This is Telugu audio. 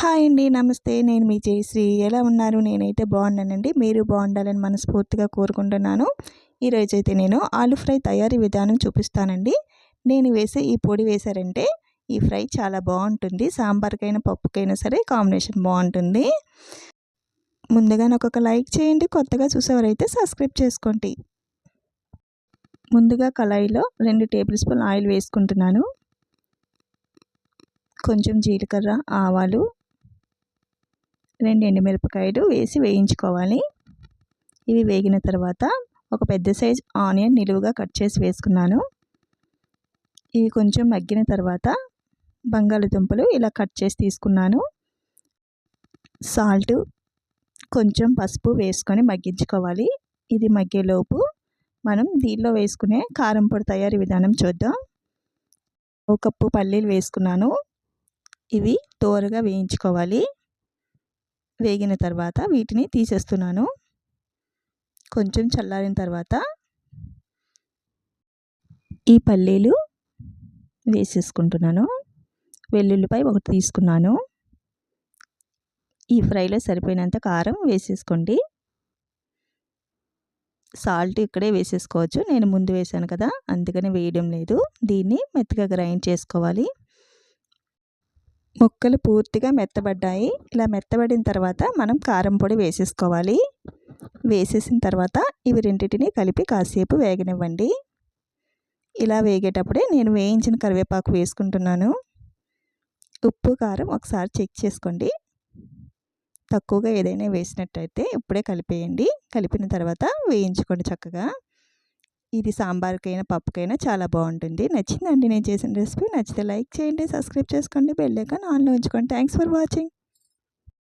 హాయ్ అండి నమస్తే. నేను మీ జయశ్రీ. ఎలా ఉన్నారు? నేనైతే బాగున్నానండి. మీరు బాగుండాలని మనస్ఫూర్తిగా కోరుకుంటున్నాను. ఈరోజైతే అయితే నేను ఆలు ఫ్రై తయారీ విధానం చూపిస్తానండి. నేను వేసే ఈ పొడి వేశారంటే ఈ ఫ్రై చాలా బాగుంటుంది. సాంబార్కైనా పప్పుకైనా సరే కాంబినేషన్ బాగుంటుంది. ముందుగా నాకు ఒక లైక్ చేయండి. కొత్తగా చూసేవారైతే సబ్స్క్రైబ్ చేసుకోండి. ముందుగా కళాయిలో రెండు టేబుల్ స్పూన్ ఆయిల్ వేసుకుంటున్నాను. కొంచెం జీలకర్ర ఆవాలు రెండు ఎండుమిరపకాయలు వేసి వేయించుకోవాలి. ఇవి వేగిన తర్వాత ఒక పెద్ద సైజ్ ఆనియన్ నిలువుగా కట్ చేసి వేసుకున్నాను. ఇవి కొంచెం మగ్గిన తర్వాత బంగాళదుంపలు ఇలా కట్ చేసి తీసుకున్నాను. సాల్ట్ కొంచెం పసుపు వేసుకొని మగ్గించుకోవాలి. ఇది మగ్గేలోపు మనం దీనిలో వేసుకునే కారం పొడి తయారీ విధానం చూద్దాం. ఒక కప్పు పల్లీలు వేసుకున్నాను. ఇవి తోరగా వేయించుకోవాలి. వేగిన తర్వాత వీటిని తీసేస్తున్నాను. కొంచెం చల్లారిన తర్వాత ఈ పల్లీలు వేసేసుకుంటున్నాను. వెల్లుల్లిపై ఒకటి తీసుకున్నాను. ఈ ఫ్రైలో సరిపోయినంత కారం వేసేసుకోండి. సాల్ట్ ఇక్కడే వేసేసుకోవచ్చు. నేను ముందు వేసాను కదా అందుకని వేయడం లేదు. దీన్ని మెత్తగా గ్రైండ్ చేసుకోవాలి. ముక్కలు పూర్తిగా మెత్తబడ్డాయి. ఇలా మెత్తబడిన తర్వాత మనం కారం పొడి వేసేసుకోవాలి. వేసేసిన తర్వాత ఇవి రెండింటిని కలిపి కాసేపు వేగనివ్వండి. ఇలా వేగేటప్పుడే నేను వేయించిన కరివేపాకు వేసుకుంటున్నాను. ఉప్పు కారం ఒకసారి చెక్ చేసుకోండి. తక్కువగా ఏదైనా వేసినట్టయితే ఇప్పుడే కలిపేయండి. కలిపిన తర్వాత వేయించుకోండి చక్కగా. ఇది సాంబార్కైనా పప్పుకైనా చాలా బాగుంటుంది. నచ్చిందండి నేను చేసిన రెసిపీ. నచ్చితే లైక్ చేయండి సబ్స్క్రైబ్ చేసుకోండి బెల్ ఐకాన్ ఆన్లో ఉంచుకోండి. Thanks for watching.